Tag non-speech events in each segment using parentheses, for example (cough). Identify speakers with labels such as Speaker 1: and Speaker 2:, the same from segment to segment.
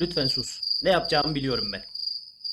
Speaker 1: Lütfen sus. Ne yapacağımı biliyorum ben.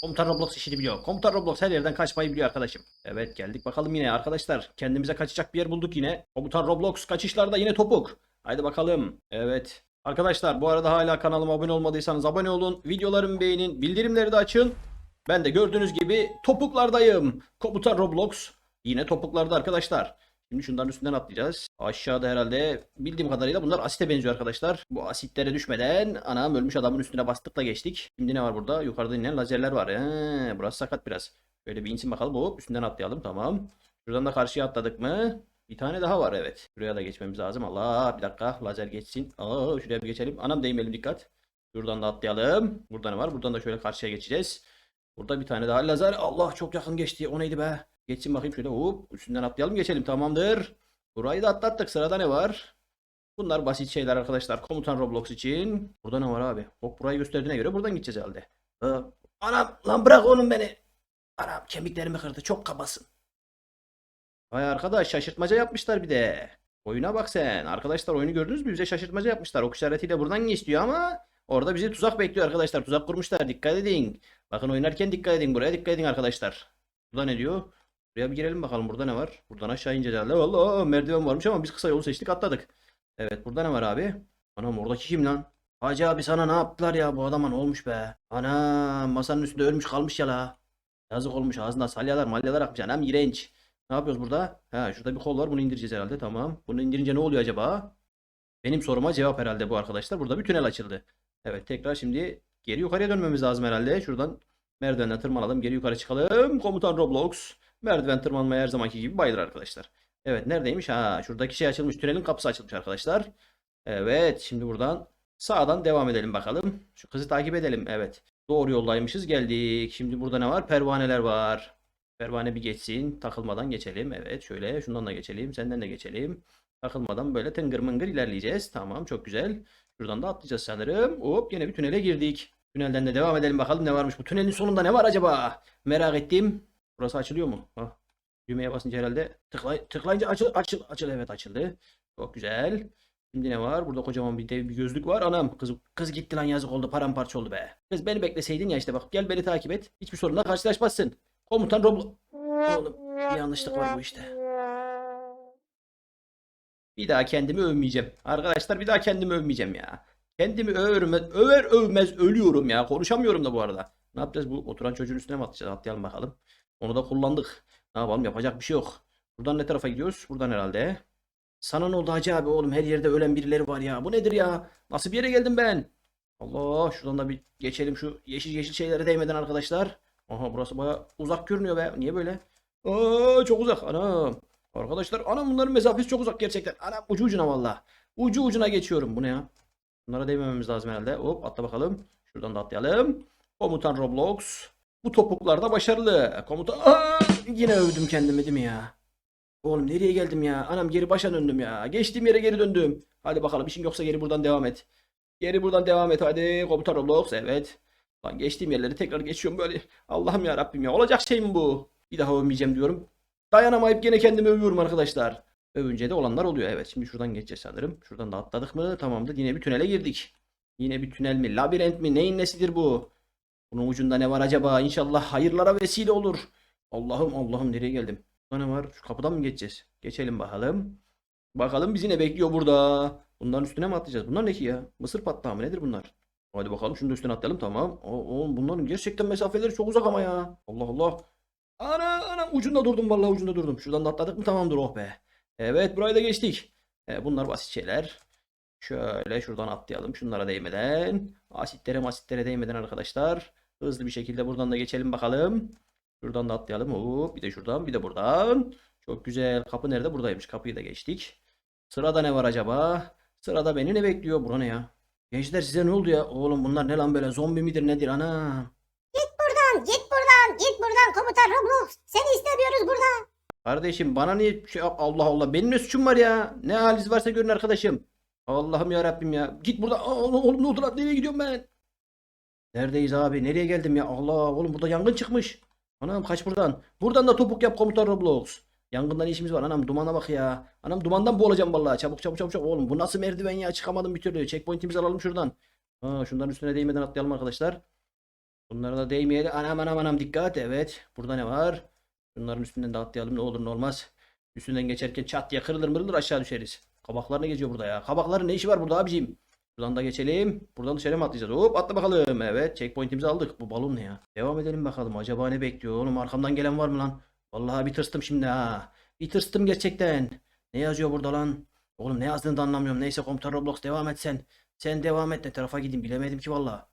Speaker 1: Komutan Roblox işini biliyor. Komutan Roblox her yerden kaçmayı biliyor arkadaşım. Evet geldik bakalım yine arkadaşlar. Kendimize kaçacak bir yer bulduk yine. Komutan Roblox kaçışlarda yine topuk. Haydi bakalım. Evet. Arkadaşlar bu arada hala kanalıma abone olmadıysanız abone olun. Videolarımı beğenin. Bildirimleri de açın. Ben de gördüğünüz gibi topuklardayım. Komutan Roblox. Yine topuklarda arkadaşlar. Şimdi şunların üstünden atlayacağız. Aşağıda herhalde bildiğim kadarıyla bunlar asite benziyor arkadaşlar. Bu asitlere düşmeden anam ölmüş adamın üstüne bastık da geçtik. Şimdi ne var burada? Yukarıda inen lazerler var. He, burası sakat biraz. Şöyle bir insin bakalım. Hop üstünden atlayalım tamam. Şuradan da karşıya atladık mı? Bir tane daha var evet. Şuraya da geçmemiz lazım. Allah bir dakika lazer geçsin. Aa şuraya bir geçelim. Anam değmeyelim dikkat. Şuradan da atlayalım. Burada ne var? Buradan da şöyle karşıya geçeceğiz. Burada bir tane daha lazer. Allah çok yakın geçti. O neydi be? Geçsin bakayım şöyle hop üstünden atlayalım geçelim tamamdır. Burayı da atlattık. Sırada ne var? Bunlar basit şeyler arkadaşlar. Komutan Roblox için. Burada ne var abi? Hop burayı gösterdiğine göre buradan gideceğiz herhalde. Aa, anam lan bırak onun beni. Anam kemiklerimi kırdı. Çok kabasın. Vay arkadaş şaşırtmaca yapmışlar bir de. Oyuna bak sen. Arkadaşlar oyunu gördünüz mü? Bize şaşırtmaca yapmışlar. Ok işaretiyle buradan istiyor ama orada bizi tuzak bekliyor arkadaşlar. Tuzak kurmuşlar. Dikkat edin. Bakın oynarken dikkat edin. Buraya dikkat edin arkadaşlar. Burada ne diyor? Buraya bir girelim bakalım. Burada ne var? Buradan aşağı ineceğiz herhalde. Valla merdiven varmış ama biz kısa yolu seçtik atladık. Evet burada ne var abi? Anam oradaki kim lan? Hacı abi sana ne yaptılar ya? Bu adama ne olmuş be? Ana masanın üstünde ölmüş kalmış ya la. Yazık olmuş ağzında salyalar malyalar akmış. Anam iğrenç. Ne yapıyoruz burada? Ha şurada bir kol var. Bunu indireceğiz herhalde. Tamam. Bunu indirince ne oluyor acaba? Benim soruma cevap herhalde bu arkadaşlar. Burada bir tünel açıldı. Evet tekrar şimdi geri yukarıya dönmemiz lazım herhalde. Şuradan merdivenden tırmanalım. Geri yukarı çıkalım. Komutan Roblox. Merdiven tırmanmaya her zamanki gibi bayılır arkadaşlar. Evet neredeymiş? Ha şuradaki şey açılmış. Tünelin kapısı açılmış arkadaşlar. Evet şimdi buradan sağdan devam edelim bakalım. Şu kızı takip edelim. Evet. Doğru yoldaymışız. Geldik. Şimdi burada ne var? Pervaneler var. Pervane bir geçsin. Takılmadan geçelim. Evet şöyle şundan da geçelim. Senden de geçelim. Takılmadan böyle tıngır mıngır ilerleyeceğiz. Tamam çok güzel. Şuradan da atlayacağız sanırım. Hop yine bir tünele girdik. Tünelden de devam edelim bakalım ne varmış. Bu tünelin sonunda ne var acaba? Merak ettim. Burası açılıyor mu? Hah. Düğmeye basınca herhalde tıklay tıklayınca açıl açıl açıl evet açıldı. Çok güzel. Şimdi ne var? Burada kocaman bir dev bir gözlük var. Anam kız kız gitti lan yazık oldu. Paramparça oldu be. Kız beni bekleseydin ya işte bak gel beni takip et. Hiçbir sorunla karşılaşmazsın. Komutan Roblo... Oğlum bir yanlışlık var bu işte. Bir daha kendimi övmeyeceğim. Arkadaşlar bir daha kendimi övmeyeceğim ya. Kendimi över, över övmez ölüyorum ya. Konuşamıyorum da bu arada. Ne yapacağız? Bu oturan çocuğun üstüne mi atlayacağız? Atlayalım bakalım. Onu da kullandık. Ne yapalım? Yapacak bir şey yok. Buradan ne tarafa gidiyoruz? Buradan herhalde. Sana ne oldu Hacı abi oğlum? Her yerde ölen birileri var ya. Bu nedir ya? Nasıl bir yere geldim ben? Allah şuradan da bir geçelim şu yeşil yeşil şeylere değmeden arkadaşlar. Aha burası baya uzak görünüyor be. Niye böyle? Aa çok uzak. Anam. Arkadaşlar anam bunların mesafesi çok uzak gerçekten. Anam ucu ucuna valla. Ucu ucuna geçiyorum. Bu ne ya? Bunlara değmememiz lazım herhalde. Hop atla bakalım. Şuradan da atlayalım. Komutan Roblox. Bu topuklarda başarılı. Komutan... Aa, yine övdüm kendimi değil mi ya? Oğlum nereye geldim ya? Anam geri başa döndüm ya. Geçtiğim yere geri döndüm. Hadi bakalım işin yoksa geri buradan devam et. Geri buradan devam et hadi. Komutan Roblox evet. Lan geçtiğim yerleri tekrar geçiyorum böyle. Allah'ım ya Rabbim ya. Olacak şey mi bu? Bir daha övmeyeceğim diyorum. Dayanamayıp gene kendimi övüyorum arkadaşlar. Övünce de olanlar oluyor. Evet şimdi şuradan geçeceğiz sanırım. Şuradan da atladık mı? Tamamdır. Yine bir tünele girdik. Yine bir tünel mi? Labirent mi? Neyin nesidir bu? Bunun ucunda ne var acaba? İnşallah hayırlara vesile olur. Allah'ım Allah'ım nereye geldim? Burada ne var? Şu kapıdan mı geçeceğiz? Geçelim bakalım. Bakalım bizi ne bekliyor burada? Bunların üstüne mi atlayacağız? Bunlar ne ki ya? Mısır patlağı mı? Nedir bunlar? Hadi bakalım şunu da üstüne atlayalım tamam. Oğlum bunların gerçekten mesafeleri çok uzak ama ya. Allah Allah. Ana ana ucunda durdum vallahi ucunda durdum. Şuradan da atladık mı tamamdır oh be. Evet burayı da geçtik. E, bunlar basit şeyler. Şöyle şuradan atlayalım şunlara değmeden. Asitlere masitlere değmeden arkadaşlar. Hızlı bir şekilde buradan da geçelim bakalım. Şuradan da atlayalım. Hop, bir de şuradan bir de buradan. Çok güzel. Kapı nerede? Buradaymış. Kapıyı da geçtik. Sırada ne var acaba? Sırada beni ne bekliyor? Bura ne ya? Gençler size ne oldu ya? Oğlum bunlar ne lan böyle? Zombi midir nedir? Ana.
Speaker 2: Buradan git buradan git buradan komutan Roblox. Seni istemiyoruz burada.
Speaker 1: Kardeşim bana niye şey Allah Allah benim ne suçum var ya? Ne haliniz varsa görün arkadaşım. Allah'ım ya Rabbim ya. Git burada. Oğlum, oğlum ne oldu lan? Nereye gidiyorum ben? Neredeyiz abi? Nereye geldim ya? Allah oğlum burada yangın çıkmış. Anam kaç buradan. Buradan da topuk yap komutan Roblox. Yangından işimiz var. Anam dumana bak ya. Anam dumandan boğulacağım vallahi. Çabuk çabuk çabuk çabuk. Oğlum bu nasıl merdiven ya? Çıkamadım bir türlü. Checkpoint'imizi alalım şuradan. Aa, şunların üstüne değmeden atlayalım arkadaşlar. Bunlara da değmeyelim. Anam anam anam dikkat. Evet. Burada ne var? Bunların üstünden de atlayalım. Ne olur ne olmaz. Üstünden geçerken çat diye kırılır mırılır aşağı düşeriz. Kabaklar ne geziyor burada ya? Kabakların ne işi var burada abiciğim? Buradan da geçelim. Buradan dışarı mı atlayacağız? Hop atla bakalım. Evet checkpointimizi aldık. Bu balon ne ya? Devam edelim bakalım. Acaba ne bekliyor? Oğlum arkamdan gelen var mı lan? Vallahi bir tırstım şimdi ha. Bir tırstım gerçekten. Ne yazıyor burada lan? Oğlum ne yazdığını da anlamıyorum. Neyse komutan Roblox devam et sen. Sen devam et. Ne tarafa gideyim bilemedim ki vallahi.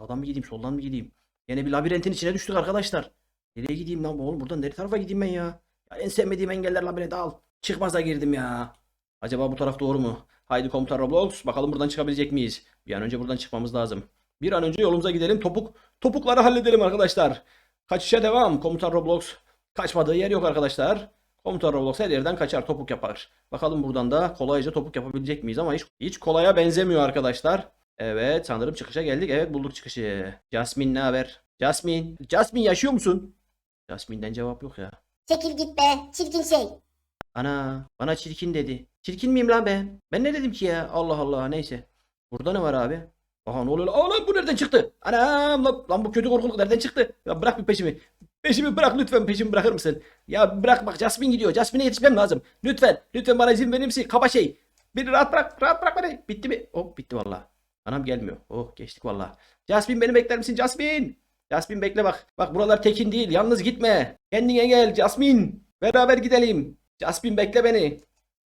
Speaker 1: Sağdan mı gideyim soldan mı gideyim? Yine bir labirentin içine düştük arkadaşlar. Nereye gideyim lan oğlum buradan nereye tarafa gideyim ben ya? Ya en sevmediğim engeller labirenti al. Çıkmaza girdim ya. Acaba bu taraf doğru mu? Haydi komutan Roblox bakalım buradan çıkabilecek miyiz? Bir an önce buradan çıkmamız lazım. Bir an önce yolumuza gidelim. Topuk topukları halledelim arkadaşlar. Kaçışa devam. Komutan Roblox kaçmadığı yer yok arkadaşlar. Komutan Roblox her yerden kaçar topuk yapar. Bakalım buradan da kolayca topuk yapabilecek miyiz ama hiç, hiç kolaya benzemiyor arkadaşlar. Evet sanırım çıkışa geldik. Evet bulduk çıkışı. Jasmine ne haber? Jasmine. Jasmine yaşıyor musun? Jasmine'den cevap yok ya.
Speaker 2: Çekil git be çirkin şey.
Speaker 1: Ana bana çirkin dedi. Çirkin miyim lan ben? Ben ne dedim ki ya? Allah Allah neyse. Burada ne var abi? Aha ne oluyor? Aa, lan bu nereden çıktı? Anam lan, lan bu kötü korkuluk nereden çıktı? Ya bırak bir peşimi. Peşimi bırak lütfen peşimi bırakır mısın? Ya bırak bak Jasmine gidiyor. Jasmine'e yetişmem lazım. Lütfen. Lütfen bana izin verir misin? Kaba şey. Beni rahat bırak. Rahat bırak beni. Bitti mi? Oh bitti valla. Anam gelmiyor. Oh geçtik valla. Jasmine beni bekler misin? Jasmine. Jasmine bekle bak. Bak buralar tekin değil. Yalnız gitme. Kendine gel Jasmine. Beraber gidelim. Jasmine bekle beni.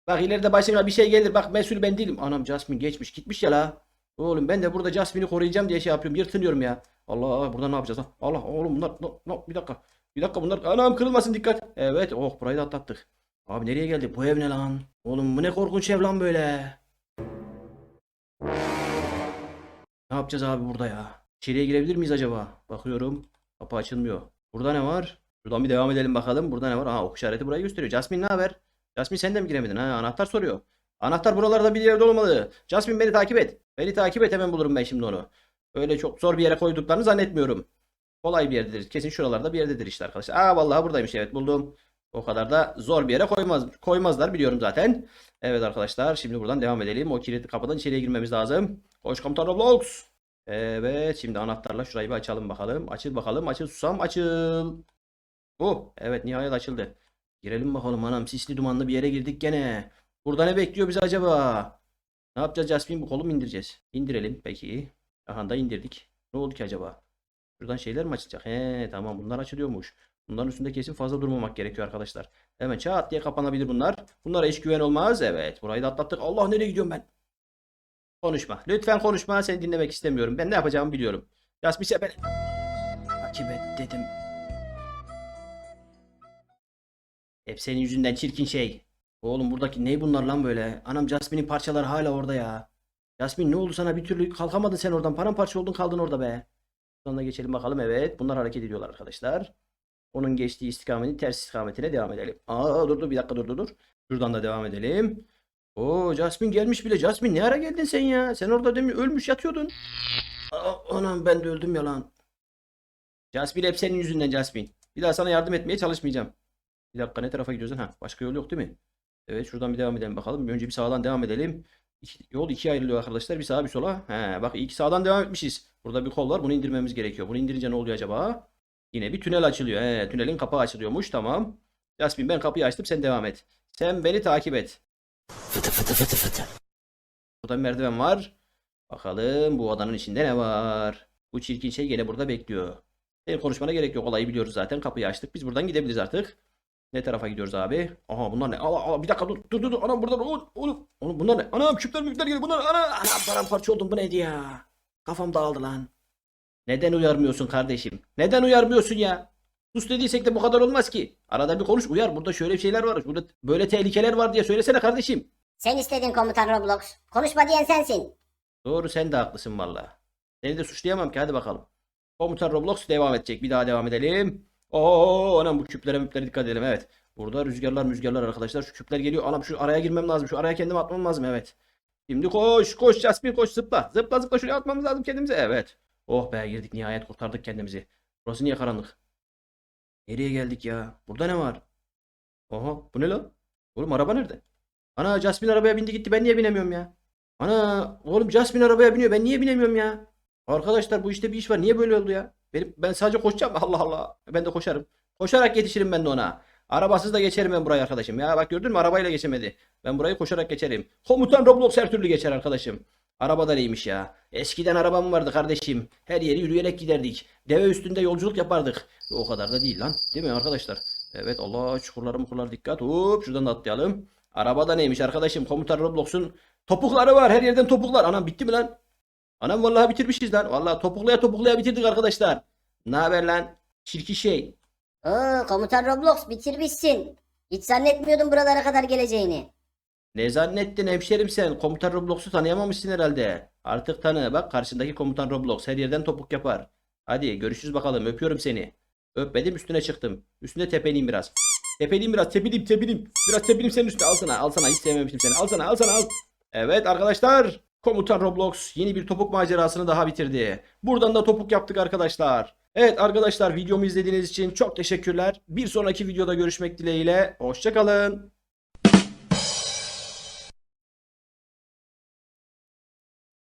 Speaker 1: Bak ileride başına bir şey gelir. Bak mesul ben değilim. Anam Jasmine geçmiş gitmiş ya la. Oğlum ben de burada Jasmine'i koruyacağım diye şey yapıyorum. Yırtınıyorum ya. Allah burada ne yapacağız lan? Allah oğlum bunlar no, no, bir dakika. Bir dakika bunlar anam kırılmasın dikkat. Evet oh burayı da atlattık. Abi nereye geldik? Bu ev ne lan? Oğlum bu ne korkunç ev lan böyle. Ne yapacağız abi burada ya? İçeriye girebilir miyiz acaba? Bakıyorum. Kapı açılmıyor. Burada ne var? Şuradan bir devam edelim bakalım. Burada ne var? Aa ok işareti burayı gösteriyor. Jasmine ne haber? Jasmine sen de mi giremedin? Ha anahtar soruyor. Anahtar buralarda bir yerde olmalı. Jasmine beni takip et. Beni takip et hemen bulurum ben şimdi onu. Öyle çok zor bir yere koyduklarını zannetmiyorum. Kolay bir yerdedir. Kesin şuralarda bir yerdedir işte arkadaşlar. Aa vallahi buradaymış evet buldum. O kadar da zor bir yere koymaz, koymazlar biliyorum zaten. Evet arkadaşlar şimdi buradan devam edelim. O kilitli kapıdan içeriye girmemiz lazım. Koş komutan Roblox. Evet şimdi anahtarla şurayı bir açalım bakalım. Açıl bakalım. Açıl susam açıl. Oh evet nihayet açıldı. Girelim bakalım anam. Sisli dumanlı bir yere girdik gene. Burada ne bekliyor bizi acaba? Ne yapacağız Jasmine? Bu kolu mu indireceğiz? İndirelim peki. Aha da indirdik. Ne oldu ki acaba? Şuradan şeyler mi açılacak? He tamam bunlar açılıyormuş. Bunların üstünde kesin fazla durmamak gerekiyor arkadaşlar. Hemen çat diye kapanabilir bunlar. Bunlara hiç güven olmaz. Evet burayı da atlattık. Allah nereye gidiyorum ben? Konuşma. Lütfen konuşma. Seni dinlemek istemiyorum. Ben ne yapacağımı biliyorum. Jasmine sen beni... Takip et dedim. Hep senin yüzünden çirkin şey. Oğlum buradaki ne bunlar lan böyle? Anam Jasmine'in parçaları hala orada ya. Jasmine ne oldu sana bir türlü kalkamadın sen oradan. Paramparça oldun kaldın orada be. Da geçelim bakalım. Evet bunlar hareket ediyorlar arkadaşlar. Onun geçtiği istikametin ters istikametine devam edelim. Aa dur dur bir dakika dur dur dur. Şuradan da devam edelim. Oo Jasmine gelmiş bile. Jasmine ne ara geldin sen ya? Sen orada demin ölmüş yatıyordun. Aa, anam ben de öldüm ya lan. Jasmine hep senin yüzünden Jasmine. Bir daha sana yardım etmeye çalışmayacağım. Bir dakika ne tarafa gidiyorsun? Ha başka yol yok değil mi? Evet şuradan bir devam edelim bakalım. Önce bir sağdan devam edelim. İki- yol ikiye ayrılıyor arkadaşlar. Bir sağa bir sola. He, bak iki sağdan devam etmişiz. Burada bir kol var. Bunu indirmemiz gerekiyor. Bunu indirince ne oluyor acaba? Yine bir tünel açılıyor. He, tünelin kapağı açılıyormuş. Tamam. Jasmine ben kapıyı açtım. Sen devam et. Sen beni takip et. Fıtı fıtı fıtı fıtı. Burada bir merdiven var. Bakalım bu odanın içinde ne var? Bu çirkin şey gene burada bekliyor. Senin konuşmana gerek yok. Olayı biliyoruz zaten. Kapıyı açtık. Biz buradan gidebiliriz artık. Ne tarafa gidiyoruz abi? Aha bunlar ne? Allah Allah bir dakika dur dur dur. dur. Anam burada oğlum oğlum. Oğlum bunlar ne? Anam küpler mükler geliyor. Bunlar ana anam paramparça oldum. Bu neydi ya? Kafam dağıldı lan. Neden uyarmıyorsun kardeşim? Neden uyarmıyorsun ya? Sus dediysek de bu kadar olmaz ki. Arada bir konuş uyar. Burada şöyle şeyler var. Burada böyle tehlikeler var diye söylesene kardeşim.
Speaker 2: Sen istedin komutan Roblox. Konuşma diyen sensin.
Speaker 1: Doğru sen de haklısın valla. Seni de suçlayamam ki hadi bakalım. Komutan Roblox devam edecek. Bir daha devam edelim. Oo anam bu küplere müplere dikkat edelim evet. Burada rüzgarlar rüzgarlar arkadaşlar. Şu küpler geliyor. Anam şu araya girmem lazım. Şu araya kendimi atmam lazım evet. Şimdi koş koş Jasmine koş zıpla. Zıpla zıpla şuraya atmamız lazım kendimize. Evet. Oh be girdik nihayet kurtardık kendimizi. Burası niye karanlık? Nereye geldik ya? Burada ne var? Oha bu ne lan? Oğlum araba nerede? Ana Jasmine arabaya bindi gitti ben niye binemiyorum ya? Ana oğlum Jasmine arabaya biniyor. Ben niye binemiyorum ya? Arkadaşlar bu işte bir iş var. Niye böyle oldu ya? Benim, ben sadece koşacağım. (laughs) Allah Allah. Ben de koşarım. Koşarak yetişirim ben de ona. Arabasız da geçerim ben burayı arkadaşım. Ya bak gördün mü arabayla geçemedi. Ben burayı koşarak geçerim. Komutan Roblox her türlü geçer arkadaşım. Araba da neymiş ya. Eskiden arabam vardı kardeşim. Her yeri yürüyerek giderdik. Deve üstünde yolculuk yapardık. O kadar da değil lan. Değil mi arkadaşlar? Evet Allah çukurlara mukurlara dikkat. Hop şuradan da atlayalım. Araba da neymiş arkadaşım. Komutan Roblox'un topukları var. Her yerden topuklar. Anam bitti mi lan? Anam vallahi bitirmişiz lan. Vallahi topuklaya topuklaya bitirdik arkadaşlar. Ne haber lan? Çirkin şey.
Speaker 2: Oo komutan Roblox bitirmişsin. Hiç zannetmiyordum buralara kadar geleceğini.
Speaker 1: Ne zannettin hemşerim sen? Komutan Roblox'u tanıyamamışsın herhalde. Artık tanı. Bak karşındaki komutan Roblox her yerden topuk yapar. Hadi görüşürüz bakalım. Öpüyorum seni. Öpmedim üstüne çıktım. Üstüne tepeleyim biraz. Tepeleyim biraz. Tepeleyim tepeleyim. Biraz tepeleyim senin üstüne. Al sana al sana. Hiç sevmemiştim seni. Al sana al sana al. Evet arkadaşlar. Komutan Roblox yeni bir topuk macerasını daha bitirdi. Buradan da topuk yaptık arkadaşlar. Evet arkadaşlar videomu izlediğiniz için çok teşekkürler. Bir sonraki videoda görüşmek dileğiyle. Hoşçakalın.